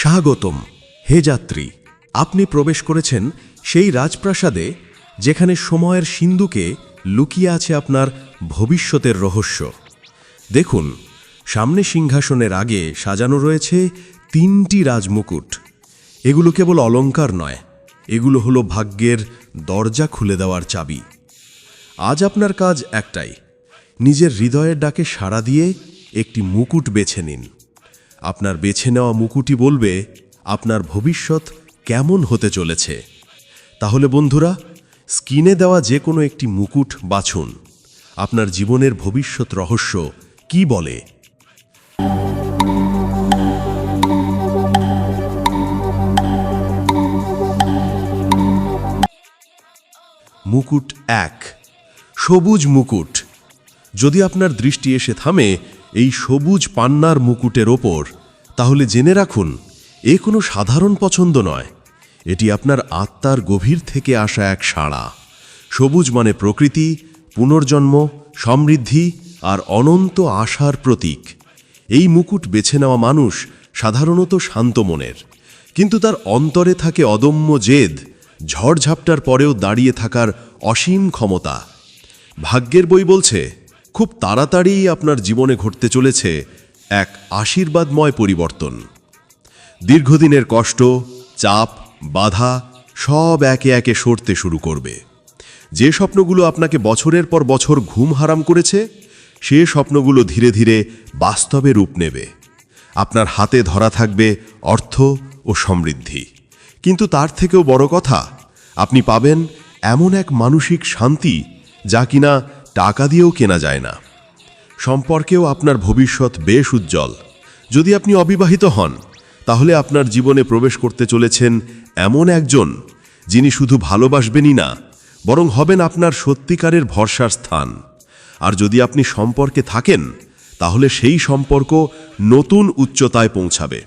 স্বাগতম, হে যাত্রী। আপনি প্রবেশ করেছেন সেই রাজপ্রাসাদে যেখানে সময়ের সিন্ধুকে লুকিয়ে আছে আপনার ভবিষ্যতের রহস্য। দেখুন, সামনে সিংহাসনের আগে সাজানো রয়েছে তিনটি রাজমুকুট। এগুলো কেবল অলংকার নয়, এগুলো হলো ভাগ্যের দরজা খুলে দেওয়ার চাবি। আজ আপনার কাজ একটাই, নিজের হৃদয়ের ডাকে সাড়া দিয়ে একটি মুকুট বেছে নিন। আপনার বেছে নেওয়া মুকুটই বলবে, আপনার ভবিষ্যৎ কেমন হতে চলেছে? তাহলে বন্ধুরা, স্কিনে দেওয়া যে কোনো একটি মুকুট বাছুন। আপনার জীবনের ভবিষ্যৎ রহস্য কি বলে? মুকুট এক। সবুজ মুকুট। যদি আপনার দৃষ্টি এসে থামে এই সবুজ পান্নার মুকুটের ওপর। তাহলে জেনে রাখুন, এ কোনো সাধারণ পছন্দ নয়। এটি আপনার আত্মার গভীর থেকে আসা এক সাড়া। সবুজ মানে প্রকৃতি, পুনর্জন্ম, সমৃদ্ধি আর অনন্ত আশার প্রতীক। এই মুকুট বেছে নেওয়া মানুষ সাধারণত শান্ত মনের। কিন্তু তার অন্তরে থাকে অদম্য জেদ, ঝড়ঝাপটার পরেও দাঁড়িয়ে থাকার অসীম ক্ষমতা। ভাগ্যের বই বলছে খুব তাড়াতাড়ি আপনার জীবনে ঘটতে চলেছে এক আশীর্বাদময় পরিবর্তন। দীর্ঘদিনের কষ্ট, চাপ, বাধা সব একে একে সরতে শুরু করবে। যে স্বপ্নগুলো আপনাকে বছরের পর বছর ঘুম হারাম করেছে, সে স্বপ্নগুলো ধীরে ধীরে বাস্তবে রূপ নেবে। আপনার হাতে ধরা থাকবে অর্থ ও সমৃদ্ধি। কিন্তু তার থেকেও বড় কথা, আপনি পাবেন এমন এক মানসিক শান্তি যা কিনা টাকা দিয়েও কেনা যায় না। সম্পর্কেও আপনার ভবিষ্যৎ বেশ উজ্জ্বল। যদি আপনি অবিবাহিত হন, তাহলে আপনার জীবনে প্রবেশ করতে চলেছেন এমন একজন যিনি শুধু ভালোবাসবেনই না, বরং হবেন আপনার সত্যিকারের ভরসার স্থান। আর যদি আপনি সম্পর্কে থাকেন, তাহলে সেই সম্পর্ক নতুন উচ্চতায় পৌঁছাবে।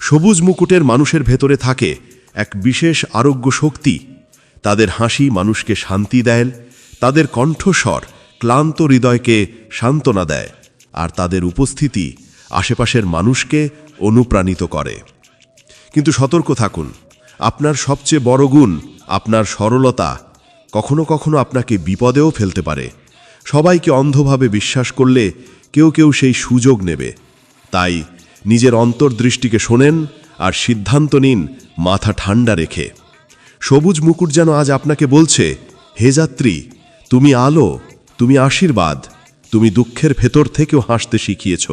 সবুজ মুকুটের মানুষের ভেতরে থাকে এক বিশেষ আরোগ্য শক্তি। তাদের হাসি মানুষকে শান্তি দেয় তাদের কণ্ঠস্বর ক্লান্ত হৃদয়কে সান্ত্বনা দেয়, আর তাদের উপস্থিতি আশেপাশের মানুষকে অনুপ্রাণিত করে। কিন্তু সতর্ক থাকুন, আপনার সবচেয়ে বড় গুণ, আপনার সরলতা কখনো কখনো আপনাকে বিপদেও ফেলতে পারে। সবাইকে অন্ধভাবে বিশ্বাস করলে কেউ কেউ সেই সুযোগ নেবে। তাই নিজের অন্তর্দৃষ্টিকে শোনেন আর সিদ্ধান্ত নিন মাথা ঠান্ডা রেখে। সবুজ মুকুট যেন আজ আপনাকে বলছে, হে যাত্রী তুমি আলো, তুমি আশীর্বাদ, তুমি দুঃখের ভেতর থেকেও হাসতে শিখিয়েছ।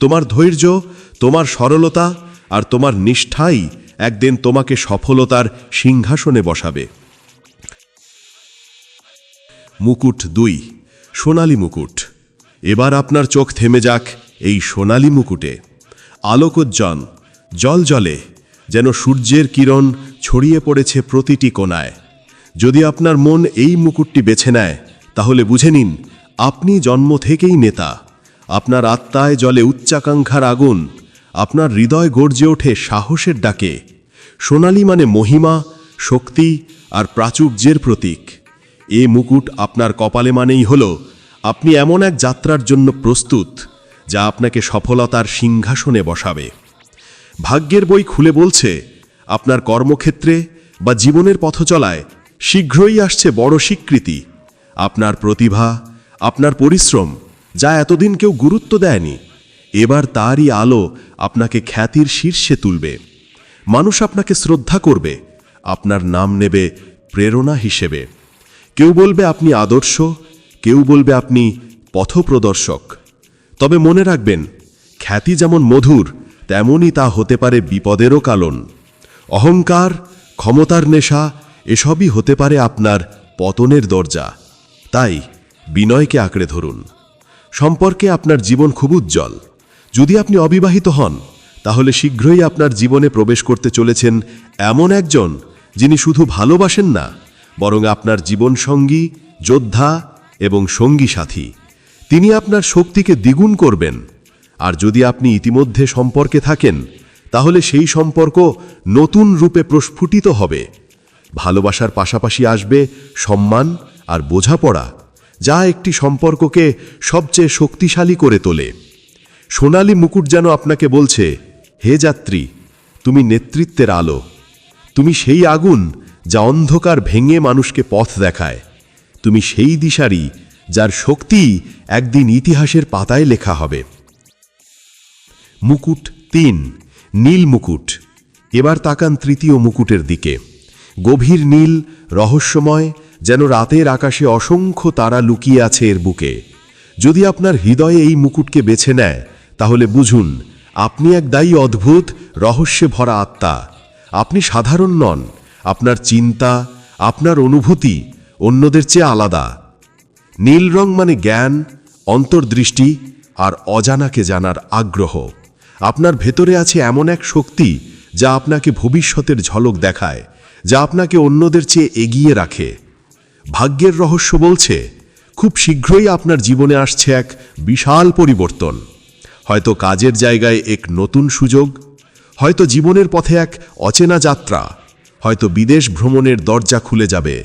তোমার ধৈর্য, তোমার সরলতা আর তোমার নিষ্ঠাই একদিন তোমাকে সফলতার সিংহাসনে বসাবে। মুকুট দুই, সোনালী মুকুট। এবার আপনার চোখ থেমে যাক এই সোনালী মুকুটে। আলোকোজ্জন জল জলে যেন সূর্যের কিরণ ছড়িয়ে পড়েছে প্রতিটি কোনায় যদি আপনার মন এই মুকুটটি বেছে নেয়, তাহলে বুঝে নিন, আপনি জন্ম থেকেই নেতা। আপনার আত্মায় জলে উচ্চাকাঙ্ক্ষার আগুন, আপনার হৃদয় গর্জে ওঠে সাহসের ডাকে। সোনালী মানে মহিমা, শক্তি আর প্রাচুর্যের প্রতীক। এ মুকুট আপনার কপালে মানেই হল, আপনি এমন এক যাত্রার জন্য প্রস্তুত, যা আপনাকে সফলতার সিংহাসনে বসাবে। ভাগ্যের বই খুলে বলছে, আপনার কর্মক্ষেত্রে বা জীবনের পথচলায় শীঘ্রই আসছে বড় স্বীকৃতি। আপনার প্রতিভা, আপনার পরিশ্রম, যা এতদিন কেউ গুরুত্ব দেয়নি, এবার তারই আলো আপনাকে খ্যাতির শীর্ষে তুলবে। মানুষ আপনাকে শ্রদ্ধা করবে, আপনার নাম নেবে প্রেরণা হিসেবে। কেউ বলবে আপনি আদর্শ, কেউ বলবে আপনি পথপ্রদর্শক। তবে মনে রাখবেন, খ্যাতি যেমন মধুর, তেমনই তা হতে পারে বিপদেরও কালন। অহংকার, ক্ষমতার নেশা এসবই হতে পারে আপনার পতনের দরজা। তাই বিনয়কে আঁকড়ে ধরুন। সম্পর্কে আপনার জীবন খুব উজ্জ্বল। যদি আপনি অবিবাহিত হন, তাহলে শীঘ্রই আপনার জীবনে প্রবেশ করতে চলেছেন এমন একজন যিনি শুধু ভালোবাসেন না, বরং আপনার জীবনসঙ্গী, যোদ্ধা এবং সঙ্গী সাথী। তিনি আপনার শক্তিকে দ্বিগুণ করবেন। আর যদি আপনি ইতিমধ্যে সম্পর্কে থাকেন, তাহলে সেই সম্পর্ক নতুন রূপে প্রস্ফুটিত হবে। ভালোবাসার পাশাপাশি আসবে সম্মান আর বোঝাপড়া, যা একটি সম্পর্ককে সবচেয়ে শক্তিশালী করে তোলে। সোনালী মুকুট যেন আপনাকে বলছে, হে যাত্রী, তুমি নেতৃত্বের আলো। তুমি সেই আগুন যা অন্ধকার ভেঙে মানুষকে পথ দেখায়। তুমি সেই দিশারি যার শক্তি একদিন ইতিহাসের পাতায় লেখা হবে। মুকুট তিন, নীল মুকুট। এবার তাকান তৃতীয় মুকুটের দিকে। গভীর নীল, রহস্যময়, যেন রাতের আকাশে অসংখ্য তারা লুকিয়ে আছে এর বুকে। যদি আপনার হৃদয়ে এই মুকুটকে বেছে নেয়, তাহলে বুঝুন, আপনি এক দায়ী অদ্ভুত, রহস্যে ভরা আত্মা। আপনি সাধারণ নন, আপনার চিন্তা, আপনার অনুভূতি অন্যদের চেয়ে আলাদা। নীল রং মানে জ্ঞান, অন্তর্দৃষ্টি আর অজানাকে জানার আগ্রহ। আপনার ভেতরে আছে এমন এক শক্তি যা আপনাকে ভবিষ্যতের ঝলক দেখায়। যা আপনাকে অন্যদের চেয়ে এগিয়ে রাখে। ভাগ্যের রহস্য বলছে, খুব শীঘ্রই আপনার জীবনে আসছে এক বিশাল পরিবর্তন। হয়তো কাজের জায়গায় এক নতুন সুযোগ, হয়তো জীবনের পথে এক অচেনা যাত্রা, হয়তো বিদেশ ভ্রমণের দরজা খুলে যাবে।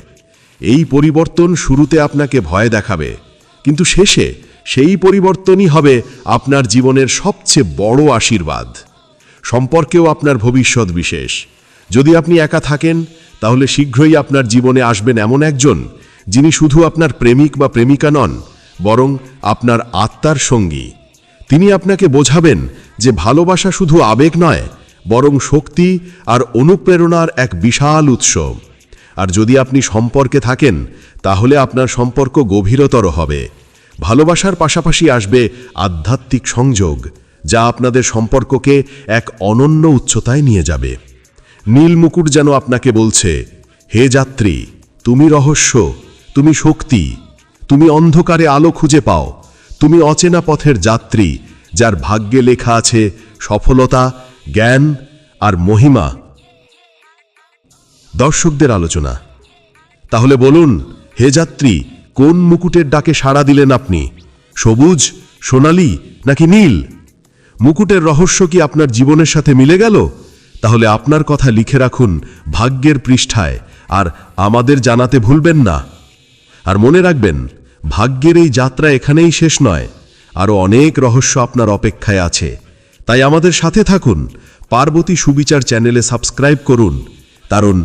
এই পরিবর্তন শুরুতে আপনাকে ভয় দেখাবে, কিন্তু শেষে সেই পরিবর্তনই হবে আপনার জীবনের সবচেয়ে বড় আশীর্বাদ। সম্পর্কেও আপনার ভবিষ্যৎ বিশেষ। যদি আপনি একা থাকেন, তাহলে শীঘ্রই আপনার জীবনে আসবেন এমন একজন যিনি শুধু আপনার প্রেমিক বা প্রেমিকা নন, বরং আপনার আত্মার সঙ্গী। তিনি আপনাকে বোঝাবেন যে ভালোবাসা শুধু আবেগ নয়, বরং শক্তি আর অনুপ্রেরণার এক বিশাল উৎস। আর যদি আপনি সম্পর্কে থাকেন, তাহলে আপনার সম্পর্ক গভীরতর হবে। ভালোবাসার পাশাপাশি আসবে আধ্যাত্মিক সংযোগ, যা আপনাদের সম্পর্ককে এক অনন্য উচ্চতায় নিয়ে যাবে। নীল মুকুট যেন আপনাকে বলছে, হে যাত্রী, তুমি রহস্য, তুমি শক্তি, তুমি অন্ধকারে আলো খুঁজে পাও, তুমি অচেনা পথের যাত্রী, যার ভাগ্যে লেখা আছে, সফলতা, জ্ঞান আর মহিমা। দর্শকদের আলোচনা। তাহলে বলুন, হে যাত্রী, কোন মুকুটের ডাকে সাড়া দিলেন আপনি? সবুজ, সোনালি নাকি নীল? মুকুটের রহস্য কি আপনার জীবনের সাথে মিলে গেল? তাহলে আপনার কথা লিখে রাখুন ভাগ্যের পৃষ্ঠায়, আর আমাদের জানাতে ভুলবেন না। আর মনে রাখবেন, ভাগ্যের এই যাত্রা এখানেই শেষ নয়, আরও অনেক রহস্য আপনার অপেক্ষায় আছে। তাই আমাদের সাথে থাকুন, পার্বতী সুবিচার চ্যানেলে সাবস্ক্রাইব করুন। কারণ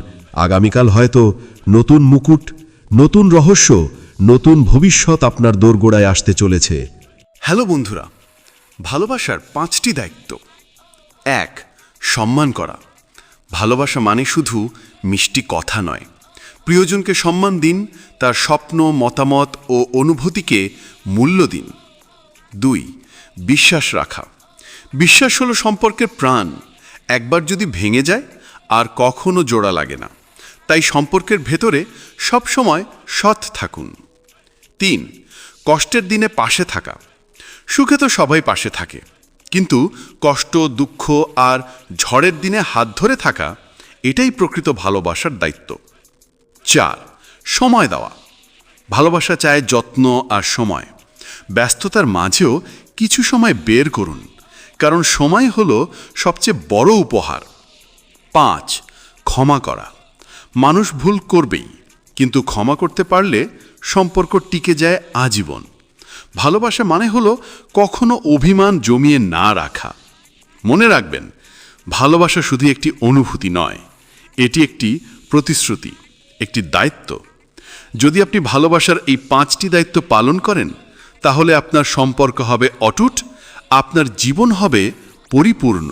আগামীকাল হয়তো নতুন মুকুট, নতুন রহস্য, নতুন ভবিষ্যৎ আপনার দোরগোড়ায় আসতে চলেছে। হ্যালো বন্ধুরা, ভালোবাসার পাঁচটি দায়িত্ব। এক সম্মান করা। ভালোবাসা মানে শুধু মিষ্টি কথা নয়। প্রিয়জনকে সম্মান দিন, তার স্বপ্ন, মতামত ও অনুভূতিকে মূল্য দিন। দুই, বিশ্বাস রাখা। বিশ্বাস হলো সম্পর্কের প্রাণ। একবার যদি ভেঙে যায়, আর কখনো জোড়া লাগে না। তাই সম্পর্কের ভেতরে সবসময় সৎ থাকুন। তিন, কষ্টের দিনে পাশে থাকা। সুখে তো সবাই পাশে থাকে। কিন্তু কষ্ট, দুঃখ আর ঝড়ের দিনে হাত ধরে থাকা, এটাই প্রকৃত ভালোবাসার দায়িত্ব। চার, সময় দেওয়া। ভালোবাসা চায় যত্ন আর সময়। ব্যস্ততার মাঝেও কিছু সময় বের করুন, কারণ সময় হলো সবচেয়ে বড় উপহার। পাঁচ, ক্ষমা করা। মানুষ ভুল করবেই, কিন্তু ক্ষমা করতে পারলে সম্পর্ক টিকে যায় আজীবন। ভালোবাসা মানে হলো কখনো অভিমান জমিয়ে না রাখা। মনে রাখবেন, ভালোবাসা শুধু একটি অনুভূতি নয়, এটি একটি প্রতিশ্রুতি, একটি দায়িত্ব। যদি আপনি ভালোবাসার এই পাঁচটি দায়িত্ব পালন করেন, তাহলে আপনার সম্পর্ক হবে অটুট, আপনার জীবন হবে পরিপূর্ণ।